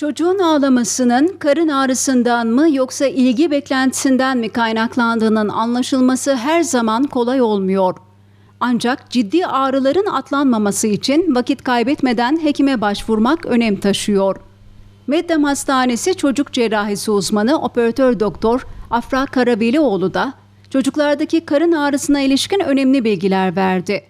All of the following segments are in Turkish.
Çocuğun ağlamasının karın ağrısından mı yoksa ilgi beklentisinden mi kaynaklandığının anlaşılması her zaman kolay olmuyor. Ancak ciddi ağrıların atlanmaması için vakit kaybetmeden hekime başvurmak önem taşıyor. Meddem Hastanesi Çocuk Cerrahisi uzmanı operatör doktor Afra Karavelioğlu da çocuklardaki karın ağrısına ilişkin önemli bilgiler verdi.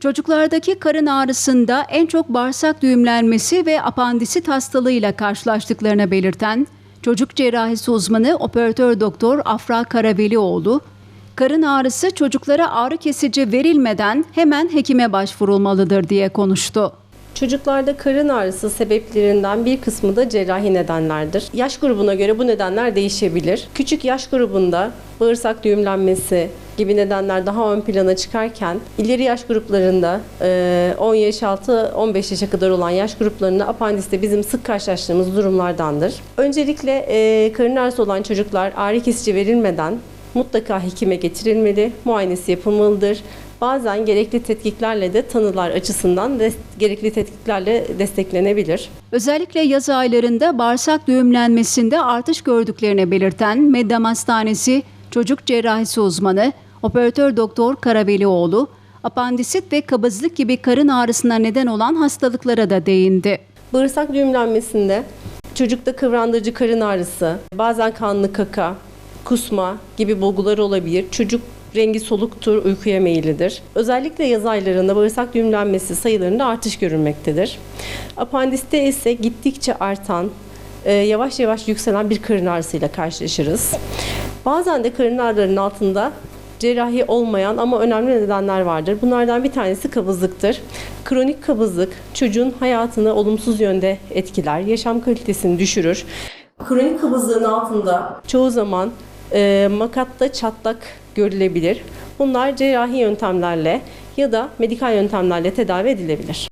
Çocuklardaki karın ağrısında en çok bağırsak düğümlenmesi ve apandisit hastalığıyla karşılaştıklarını belirten çocuk cerrahisi uzmanı operatör doktor Afra Karavelioğlu, karın ağrısı çocuklara ağrı kesici verilmeden hemen hekime başvurulmalıdır diye konuştu. Çocuklarda karın ağrısı sebeplerinden bir kısmı da cerrahi nedenlerdir. Yaş grubuna göre bu nedenler değişebilir. Küçük yaş grubunda bağırsak düğümlenmesi gibi nedenler daha ön plana çıkarken ileri yaş gruplarında e, 10 yaş altı 15 yaşa kadar olan yaş gruplarında apandiste bizim sık karşılaştığımız durumlardandır. Öncelikle karın ağrısı olan çocuklar ağrı kesici verilmeden mutlaka hekime getirilmeli, muayenesi yapılmalıdır. Bazen gerekli tetkiklerle de tanılar açısından des- gerekli tetkiklerle desteklenebilir. Özellikle yaz aylarında bağırsak düğümlenmesinde artış gördüklerini belirten Meddam Hastanesi Çocuk Cerrahisi uzmanı operatör doktor Karavelioğlu, apandisit ve kabızlık gibi karın ağrısına neden olan hastalıklara da değindi. Bağırsak düğümlenmesinde çocukta kıvrandırıcı karın ağrısı, bazen kanlı kaka, kusma gibi bulgular olabilir. Çocuk rengi soluktur, uykuya meyillidir. Özellikle yaz aylarında bağırsak düğümlenmesi sayılarında artış görülmektedir. Apandiste ise gittikçe artan, e, yavaş yavaş yükselen bir karın ağrısıyla karşılaşırız. Bazen de karın ağrılarının altında cerrahi olmayan ama önemli nedenler vardır. Bunlardan bir tanesi kabızlıktır. Kronik kabızlık çocuğun hayatını olumsuz yönde etkiler, yaşam kalitesini düşürür. Kronik kabızlığın altında çoğu zaman e, makatta çatlak görülebilir. Bunlar cerrahi yöntemlerle ya da medikal yöntemlerle tedavi edilebilir.